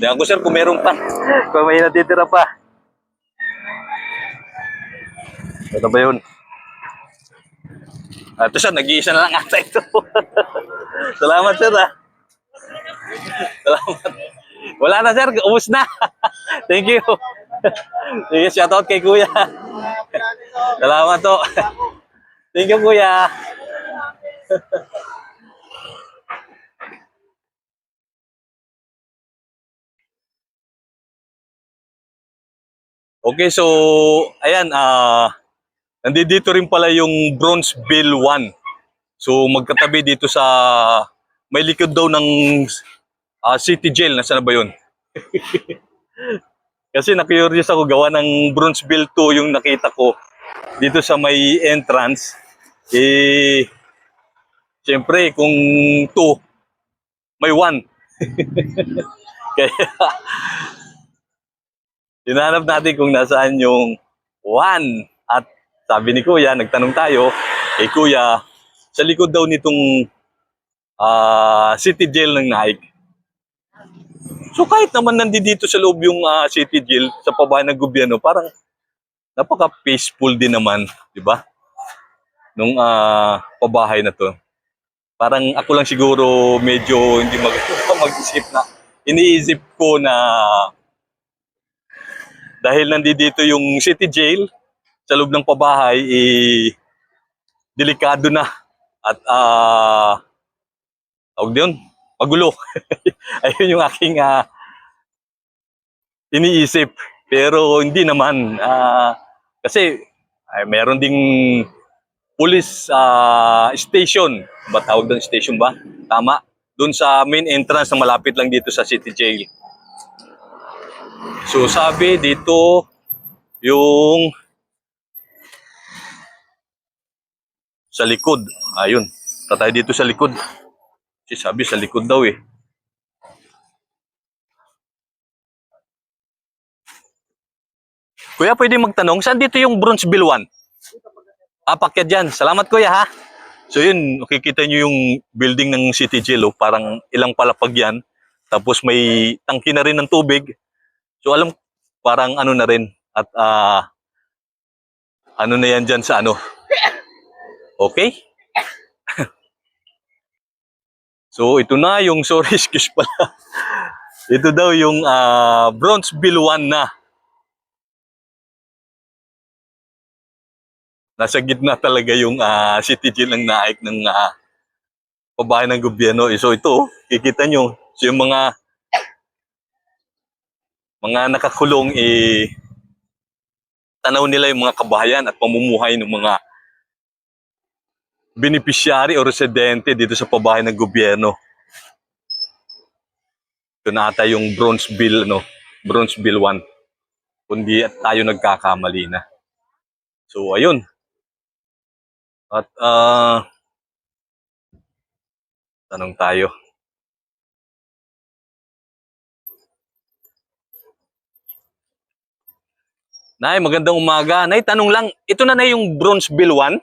Diyan ko sir kung meron pa. Kung may natitira pa. Ito ba yun? Ah, Ito siya, nag-iisa na lang ata ito. Salamat sir ah. Salamat. Wala na sir, ubus na. Thank you. Sige, shoutout kay kuya. Salamat to. Thank you kuya. Okay, so ayan, ah nandito rin pala yung Bronzeville 1. So magkatabi dito sa may likod daw ng ah, City Jail, nasaan na ba 'yun? Kasi na-curious ako gawa ng Bronzeville 2 yung nakita ko dito sa may entrance. Eh, siyempre, kung 2, may 1. Kaya, Hinanap natin kung nasaan yung one. At sabi ni Kuya, nagtanong tayo, eh Kuya, sa likod daw nitong ah, city jail ng Naik. So kahit naman nandito sa loob yung ah, city jail sa pabahay ng gobyerno, parang napaka-peaceful din naman, di ba? Nung ah, pabahay na to. Parang ako lang siguro medyo hindi mag mag-isip na iniisip ko na dahil nandito yung city jail sa loob ng pabahay, eh, delikado na. At, ah, tawag yun, magulo. Ayun yung aking ah, iniisip. Pero hindi naman. ah, kasi, ay, meron ding police ah, station. Ba tawag doon station ba? Tama. Doon sa main entrance na malapit lang dito sa city jail. So sabi dito yung sa likod. Ayun. Tatay dito sa likod. Kasi sabi sa likod daw eh. Kuya, pwede magtanong, saan dito yung Bronzeville 1? Ah, pakyat dyan. Salamat kuya ha. So yun, makikita nyo yung building ng City Jail, oh, parang ilang palapag yan. Tapos may tangki na rin ng tubig. So alam, parang ano na rin. At ah, ano na yan dyan sa ano. Okay? so ito na yung, sorry, excuse pala. ito daw yung ah, Bronzeville 1 na. Nasa gitna talaga yung ah, city jail ng naik ng ah, pabahay ng gobyerno. Eh, So ito, kikita nyo, so yung mga mga nakakulong eh tanaw nila yung mga kabahayan at pamumuhay ng mga beneficiary o residente dito sa pabahay ng gobyerno. Ito na ata yung Bronze Bill, no? Bronze Bill 1. Kundi at tayo nagkakamali na. So, ayun. At, ah, tanong tayo. Nay, magandang umaga. Nay, tanong lang, ito na na yung Bronze Bill 1?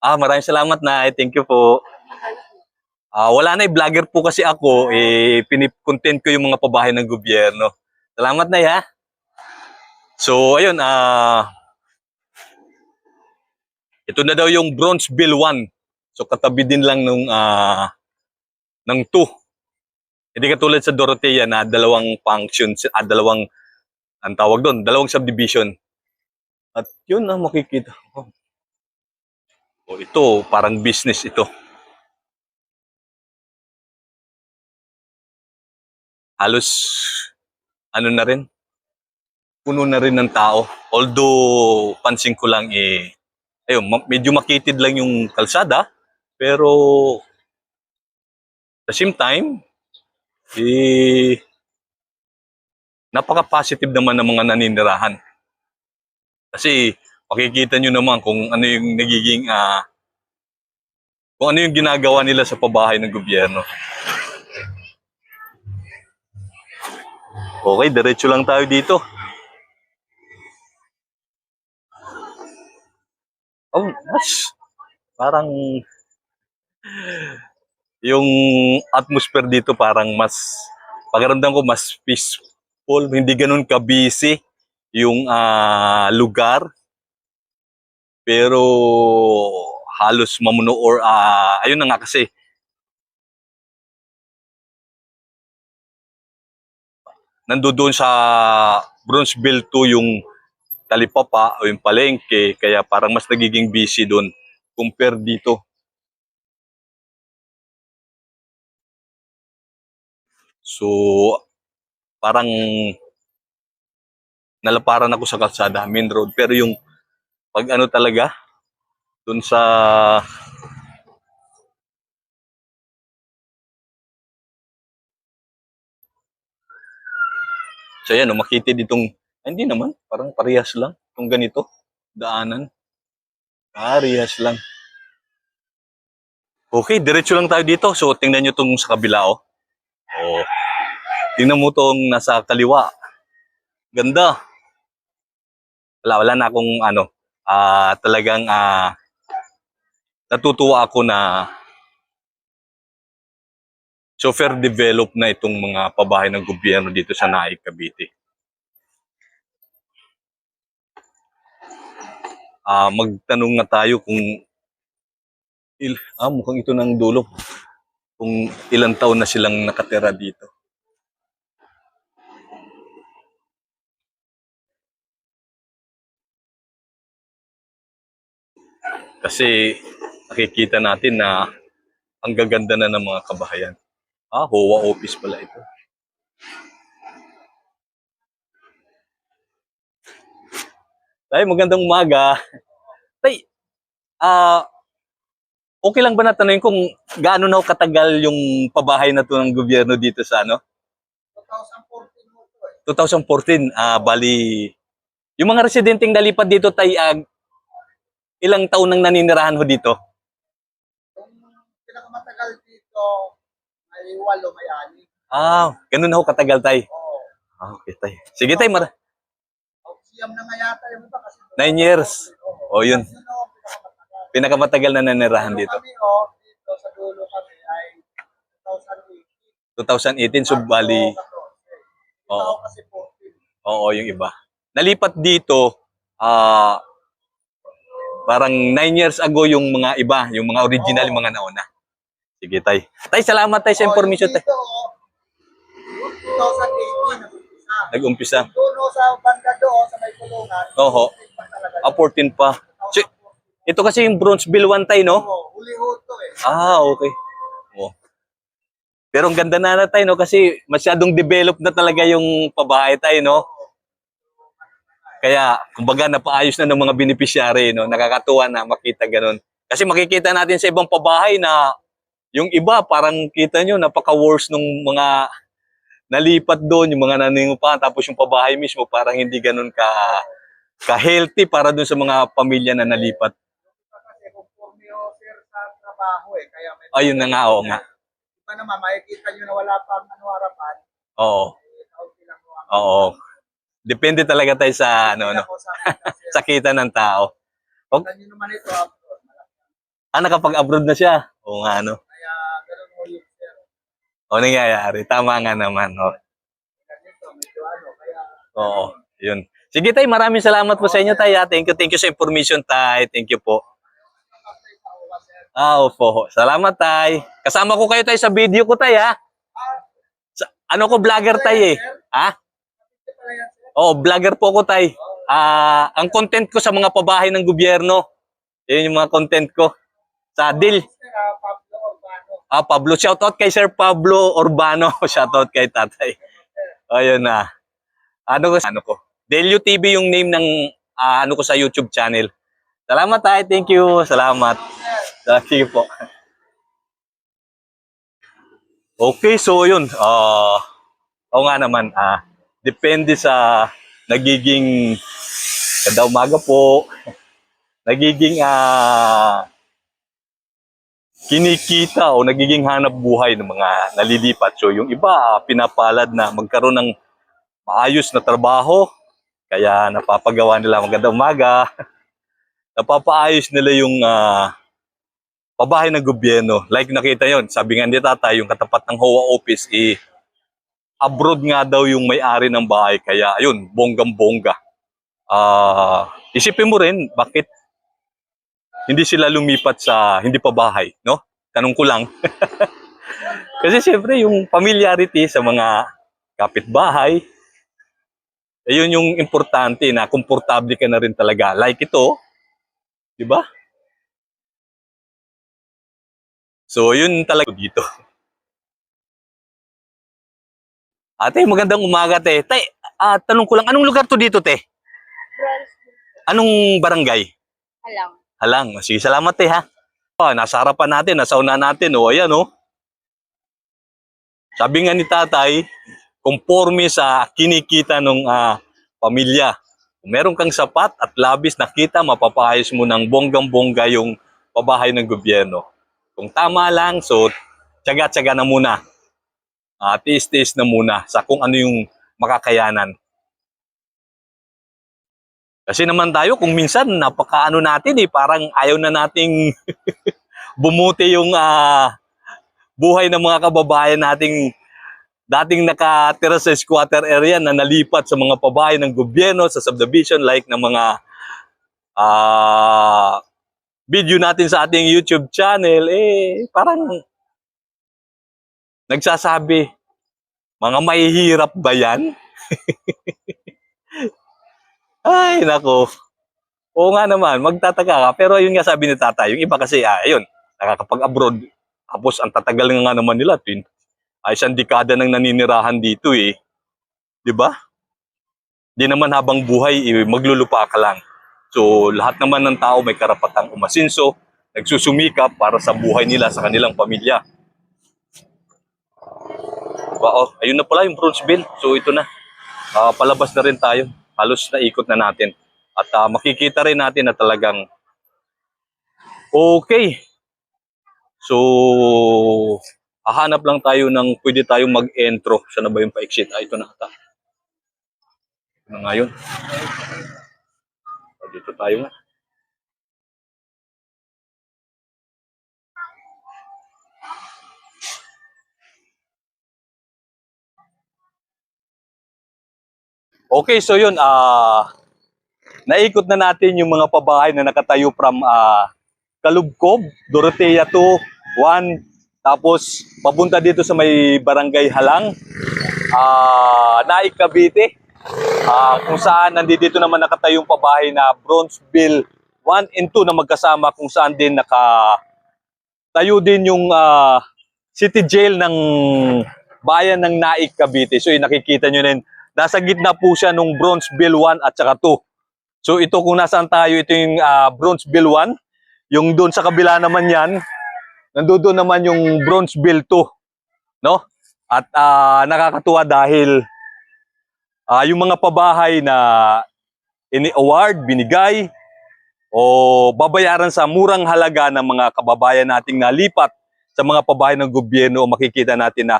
Ah, maraming salamat, Nay. Thank you po. Ah, wala na, vlogger po kasi ako. Eh, pinip-content ko yung mga pabahay ng gobyerno. Salamat, Nay, ha? So, ayun, ah... ito na daw yung Bronze Bill 1. So, katabi din lang nung, ah... ng 2. Hindi katulad sa Dorotea na dalawang functions, ah, dalawang, ang tawag doon, dalawang subdivision. At yun ang makikita ko. O ito, parang business ito. Halos, ano na rin, puno na rin ng tao. Although, pansin ko lang eh, ayun, medyo makitid lang yung kalsada, pero at the same time, eh, napaka-positive naman ng mga naninirahan. Kasi makikita nyo naman kung ano yung nagiging ah kung ano yung ginagawa nila sa pabahay ng gobyerno. Okay, diretso lang tayo dito. Parang yung atmosphere dito parang mas pakiramdam ko mas peaceful, hindi ganun ka-busy yung ah, lugar. Pero halos mamuno or ah, ayun na nga kasi. Nandoon sa Bronzeville 2 yung talipapa o yung palengke kaya parang mas nagiging busy doon compare dito. So parang nalaparan ako sa kalsada, main road. Pero yung pag ano talaga, dun sa So yan, makiti ditong, ay, hindi naman, parang parehas lang. Itong ganito, daanan. Parehas lang. Okay, diretso lang tayo dito. So tingnan nyo itong sa kabila, oh. Oh. Tingnan mo itong nasa kaliwa. Ganda. Wala, wala na akong ano, ah talagang ah natutuwa ako na so fair develop na itong mga pabahay ng gobyerno dito sa Naik, Cavite. Ah, magtanong na tayo kung il ah, mukhang ito ng dulo. Kung ilang taon na silang nakatira dito. Kasi nakikita natin na ang gaganda na ng mga kabahayan. Ah, HOA office pala ito. Tay, magandang umaga. Tay, ah, okay lang ba natanong kung gaano na katagal yung pabahay na to ng gobyerno dito sa ano? 2014 mo to eh. 2014, ah, bali, yung mga residenteng nalipad dito, tay, ah, ilang taon nang naninirahan ho dito? Yung pinakamatagal dito, may walo, may ani. Ah, ganun na ho katagal, tay. Oo. Ah, okay, tay. Sige, tay, mar- Oh, siyam na nga yata yung iba kasi. Nine years. O, yun. Yun o, pinakamatagal. Pinakamatagal na nanirahan dito. kami o, dito sa dulo kami ay 2018. 2018, so bali, Oo. Oo. kasi 14. oo, yung iba. Nalipat dito, ah, parang nine years ago yung mga iba, yung mga original, yung mga nauna. Sige, tay. Tay, salamat tay sa information, tay. Dito o, 2018 nag-umpisa. Nag-umpisa. Doon o sa banda doon, sa may kulungan. Oho. 14 pa talaga. Ah, 14 pa. So, ito kasi yung Bronzeville one tay, no? Oo, huli ho to eh. Ah, okay. Oh. Pero ang ganda na na tayo, no? Kasi masyadong develop na talaga yung pabahay tayo, no? Kaya, kumbaga, napaayos na ng mga beneficiary, no? Nakakatuwa na makita ganun. Kasi makikita natin sa ibang pabahay na yung iba, parang kita nyo, napaka-worse nung mga nalipat doon, yung mga naningupahan, tapos yung pabahay mismo, parang hindi ganun ka ka-healthy para doon sa mga pamilya na nalipat. kasi conforme ho sir sa trabaho eh. Kaya may Ayun na nga, oo nga. Iba naman, makikita nyo na wala pang ano harapan. Oo, Eh, oo. Depende talaga tayo sa, ano, ano, sa kita ng tao. Nyo naman ito. Ah, nakapag-abroad na siya. Oo nga, ano. O, nangyayari. Tama nga naman, o. Oo, yun. Sige, tay, maraming salamat po sa inyo, tay. ah. Thank you, thank you sa information, tay. Thank you po. ako. Ah, opo. Salamat, tay. Kasama ko kayo, tay, sa video ko, tay, ha? Ah, Sa, ano ko, vlogger, tay, eh. Ha? Oo, vlogger po ko, tay. Ah, ang content ko sa mga pabahay ng gobyerno. Yun yung mga content ko. Sa deal. Sir, ah, Pablo Urbano. Ah, Pablo, shoutout kay Sir Pablo Urbano. shoutout kay tatay. Ayun na. Ano ko, ano ko. Delio TV yung name ng ah, ano ko sa YouTube channel. Salamat tay, thank you. Salamat. Sige po. Okay, so yun. Ah, oo nga naman, ah, depende sa nagiging kada umaga po, nagiging ah, kinikita o nagiging hanap buhay ng mga nalilipat. So yung iba pinapalad na magkaroon ng maayos na trabaho, kaya napapagawa nila magandang umaga. Napapaayos nila yung ah, pabahay ng gobyerno. Like nakita yon, sabi nga ni tatay, yung katapat ng HOA office, eh, abroad nga daw yung may-ari ng bahay. Kaya ayun, bonggang-bongga. Ah, isipin mo rin, bakit hindi sila lumipat sa hindi pa bahay, no? Tanong ko lang. Kasi siyempre yung familiarity sa mga kapitbahay, ayun yung importante na komportable ka na rin talaga. Like ito, di ba? So, yun talaga dito. Ate, magandang umaga, te. Te, ah, tanong ko lang, anong lugar to dito, te? Anong barangay? Alam. Halang. Sige, salamat, te, ha? Ah, nasa harapan natin, nasa una natin, oh, ayan, oh. Sabi nga ni tatay, conforme sa kinikita ng pamilya. Kung meron kang sapat at labis na kita, mapapayos mo ng bonggang-bongga yung pabahay ng gobyerno. Kung tama lang, so tsaga-tsaga na muna. Ah, tiis-tiis na muna sa kung ano yung makakayanan. Kasi naman tayo, kung minsan napakaano natin eh, parang ayaw na nating bumuti yung ah, buhay ng mga kababayan nating dating nakatira sa squatter area na nalipat sa mga pabahay ng gobyerno sa subdivision like ng mga ah video natin sa ating YouTube channel eh parang nagsasabi mga mahihirap ba yan? Ay, nako. Oo nga naman, magtataka ka. Pero yun nga sabi ni tata, yung iba kasi, ah, ayun, nakakapag-abroad. Tapos ang tatagal nga naman nila, twin. Ay, isang dekada nang naninirahan dito eh. Di ba? Di naman habang buhay, eh, maglulupa ka lang. So, lahat naman ng tao may karapatang umasinso, nagsusumikap para sa buhay nila, sa kanilang pamilya. Diba? Oh, ayun na pala yung Bronzeville. So, ito na. Ah, palabas na rin tayo. Halos naikot na natin. At ah, makikita rin natin na talagang okay. So, hahanap lang tayo ng pwede tayong mag-intro. Saan na ba yung pa-exit? Ah, ito na ata. Ito na nga. Ah, Dito tayo nga. Okay, so yun, ah, naikot na natin yung mga pabahay na nakatayo from ah, Kalubkob, Dorotea 2, 1, tapos papunta dito sa may Barangay Halang, ah, Naik Cavite, ah, kung saan nandito naman nakatayong pabahay na Bronzeville 1 and 2 na magkasama kung saan din naka tayo din yung ah, city jail ng bayan ng Naik Cavite. So yung nakikita nyo rin, nasa gitna po siya nung Bronzeville 1 at saka 2. So ito kung nasaan tayo, ito yung ah, Bronzeville 1. Yung doon sa kabila naman yan, nandoon naman yung Bronzeville 2. No? At ah, nakakatuwa dahil ah, yung mga pabahay na ini-award, binigay, o babayaran sa murang halaga ng mga kababayan nating nalipat sa mga pabahay ng gobyerno, makikita natin na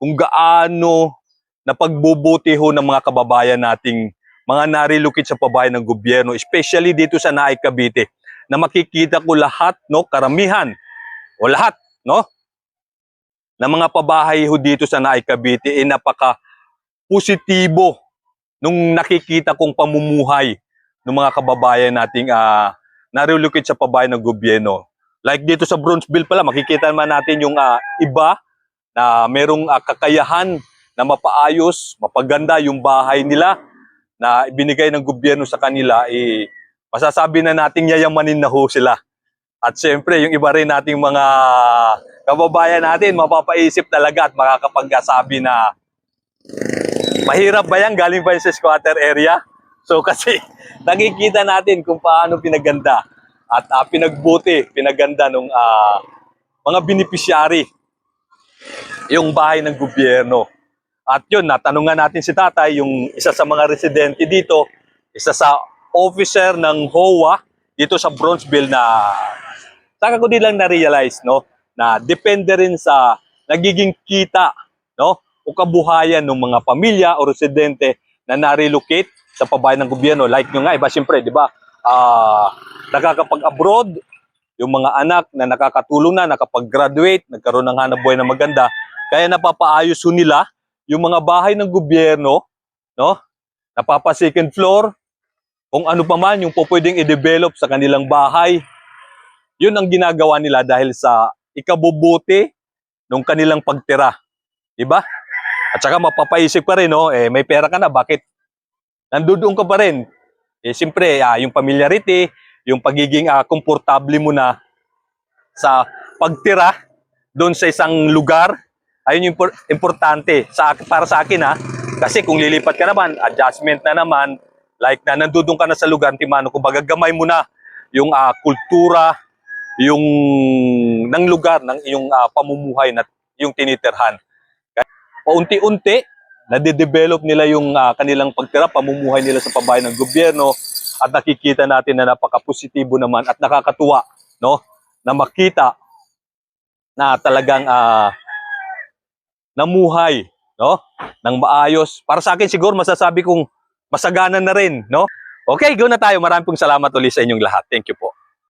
kung gaano na pagbubuti ho ng mga kababayan nating mga narilukit sa pabahay ng gobyerno, especially dito sa Naik Cavite, na makikita ko lahat, no, karamihan, o lahat, no, na mga pabahay ho dito sa Naik Cavite, eh napaka positibo nung nakikita kong pamumuhay ng mga kababayan nating ah, narilukit sa pabahay ng gobyerno. Like dito sa Bronzeville pala, makikita naman natin yung ah, iba na merong ah, kakayahan na mapaayos, mapaganda yung bahay nila na ibinigay ng gobyerno sa kanila, eh, masasabi na nating yayamanin na ho sila. At siyempre, yung iba rin nating mga kababayan natin, mapapaisip talaga at makakapagsabi na mahirap ba yan? Galing ba yan sa squatter area? So kasi nakikita natin kung paano pinaganda at ah, pinagbuti, pinaganda ng mga beneficiary yung bahay ng gobyerno. At yun, natanungan natin si tatay, yung isa sa mga residente dito, isa sa officer ng HOA dito sa Bronzeville na saka ko din lang na-realize, no, na depende rin sa nagiging kita, no, o kabuhayan ng mga pamilya o residente na na-relocate sa pabahay ng gobyerno. Like nyo nga, iba siyempre, di ba, ah nakakapag-abroad, yung mga anak na nakakatulong na, nakapag-graduate, nagkaroon ng hanap buhay na maganda. Kaya napapaayos nila yung mga bahay ng gobyerno, no? Napapa second floor, kung ano pa man yung po pwedeng i-develop sa kanilang bahay. Yun ang ginagawa nila dahil sa ikabubuti ng kanilang pagtira. Diba? At saka mapapaisip ka rin, no? Eh, may pera ka na, bakit nandoon ka pa rin? Eh, siyempre, ah, yung familiarity, yung pagiging ah, komportable mo na sa pagtira doon sa isang lugar, ayun yung impor- importante sa para sa akin ha. Kasi kung lilipat ka naman, adjustment na naman, like na nandoon ka na sa lugar, timano, kumbaga gamay mo na yung ah, kultura, yung ng lugar, ng yung ah, pamumuhay na yung tinitirhan. Paunti-unti, nade-develop nila yung ah, kanilang pagtira, pamumuhay nila sa pabahay ng gobyerno, at nakikita natin na napaka-positibo naman at nakakatuwa, no? Na makita na talagang ah, namuhay, no? Nang maayos. Para sa akin siguro masasabi kong masagana na rin, no? Okay, go na tayo. Maraming pong salamat ulit sa inyong lahat. Thank you po.